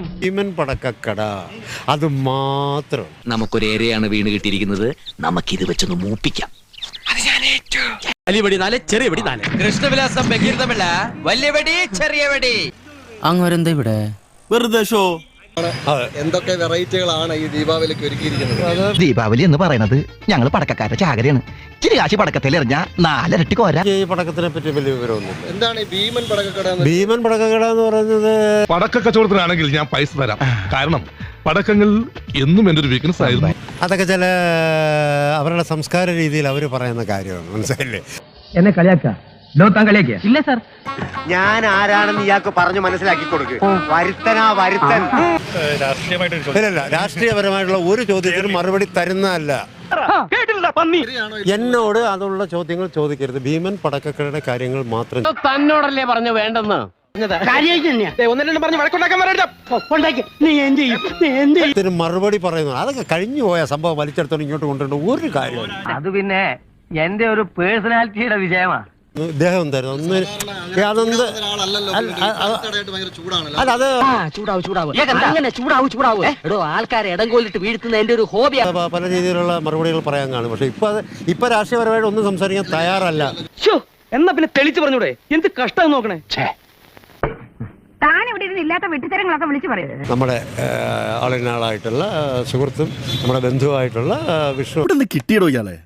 ഭീമൻ പടക്കക്കട. അത് മാത്രം. നമുക്കൊരു ഏരിയയാണ് വീണ് കിട്ടിയിരിക്കുന്നത്. നമുക്കിത് വെച്ചൊന്ന് മൂപ്പിക്കാം. വലിയ വെടി നാല് ചെറിയ വെടി നാല്. കൃഷ്ണവിലാസം ബഹിർദമില്ല വലിയ വെടി ചെറിയ വെടി അങ്ങോരെന്താ ഇവിടെ വെറുതെ ഷോ. എന്തൊക്കെ വെറൈറ്റികളാണ് ഈ ദീപാവലിക്ക് ഒരുക്കിയിരിക്കുന്നത്? ദീപാവലി എന്ന് പറയുന്നത് ഞങ്ങൾ പടക്കക്കാരുടെ ചാകരയാണ്. ഇച്ചിരി കാശി പടക്കത്തിൽ എറിഞ്ഞ നാലരട്ടി കോര. ഈ പടക്കത്തിനെ പറ്റി വലിയ വിവരമൊന്നുമില്ല. എന്താണ് ഈ ഭീമൻ പടക്കക്കട എന്ന് ഭീമൻ പടക്കക്കട എന്ന് പറയുന്നത് പടക്ക കച്ചവടത്തിനാണെങ്കിൽ ഞാൻ പൈസ തരാം. കാരണം പടക്കങ്ങൾ എന്നും എന്റെ ഒരു വീക്ക്നെസ് ആയിരുന്നു. അതൊക്കെ ചില അവരുടെ സംസ്കാര രീതിയിൽ അവർ പറയുന്ന കാര്യമാണ്. മനസ്സിലായില്ലേ? എന്നെ കളിയാക്ക ലോത്താൻ കളിയാക്കിയ ഇല്ല സാർ. ഞാൻ ആരാണെന്ന് ഇയാൾക്ക് പറഞ്ഞു മനസ്സിലാക്കി കൊടുക്ക്. വരുത്തനാ വരുത്തൻ. ഇല്ലല്ല രാഷ്ട്രീയപരമായിട്ടുള്ള ഒരു ചോദ്യത്തിനും മറുപടി തരുന്നതല്ല. എന്നോട് അതുള്ള ചോദ്യങ്ങൾ ചോദിക്കരുത്. ഭീമൻ പടക്കക്കടയുടെ കാര്യങ്ങൾ മാത്രം തന്നോടല്ലേ പറഞ്ഞു വേണ്ടെന്ന്? മറുപടി പറയുന്നു. അതൊക്കെ കഴിഞ്ഞു പോയ സംഭവം വലിച്ചെടുത്തോണ്ട് ഇങ്ങോട്ട് കൊണ്ടുവരേണ്ട ഒരു കാര്യമില്ല അത് പിന്നെ എന്റെ ഒരു പേഴ്സണാലിറ്റിയുടെ വിജയമാ. ഇദ്ദേഹം എന്തായിരുന്നു ഒന്ന് ഒരാളല്ലല്ലോ അല്ല, അത് ചൂടാവും ചൂടാവും. അങ്ങനെ ചൂടാവും ചൂടാവും. എടോ ആൾക്കാരെ ഇടം കൊല്ലിട്ട് വീഴ്ത്തുന്ന എന്റെ ഒരു ഹോബിയാണ് പല രീതിയിലുള്ള മറുപടികൾ പറയാൻ കാണും. പക്ഷെ ഇപ്പൊ അത് ഇപ്പൊ രാഷ്ട്രീയപരമായിട്ട് ഒന്നും സംസാരിക്കാൻ തയ്യാറല്ല. എന്നാ പിന്നെ തെളിച്ചു പറഞ്ഞൂടെ? എന്ത് കഷ്ടം നോക്കണേ. നമ്മുടെ ആളിനാളായിട്ടുള്ള സുഹൃത്തും നമ്മുടെ ബന്ധുവായിട്ടുള്ള വിഷ്ണു. കിട്ടിയിടോ ഇയാളെ?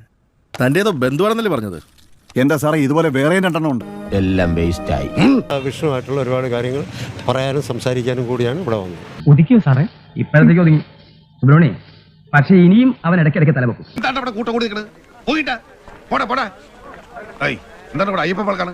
തന്റേതോ ബന്ധുവാണെന്നല്ലേ പറഞ്ഞത്? എന്താ സാറേ ഇതുപോലെ വേറെ രണ്ടെണ്ണം ഉണ്ട്? എല്ലാം വേസ്റ്റ് ആയി വിഷ്ണുവായിട്ടുള്ള ഒരുപാട് കാര്യങ്ങൾ പറയാനും സംസാരിക്കാനും കൂടിയാണ് ഇവിടെ വന്നത്. ഒതുക്കിയോ സാറേ? ഇപ്പോഴത്തേക്ക് ഒതുങ്ങി. സുബ്രഹ്മണി പക്ഷെ ഇനിയും അവൻ ഇടയ്ക്കിടയ്ക്ക് തലവെക്കും എന്താണ് ഇവിടെ കൂട്ടം കൂടി നിൽക്കണത്? പോയിട്ടാ. പോടാ പോടാ. എന്താണ് ഇവിടെ അയ്യപ്പ പഴക്കാണ്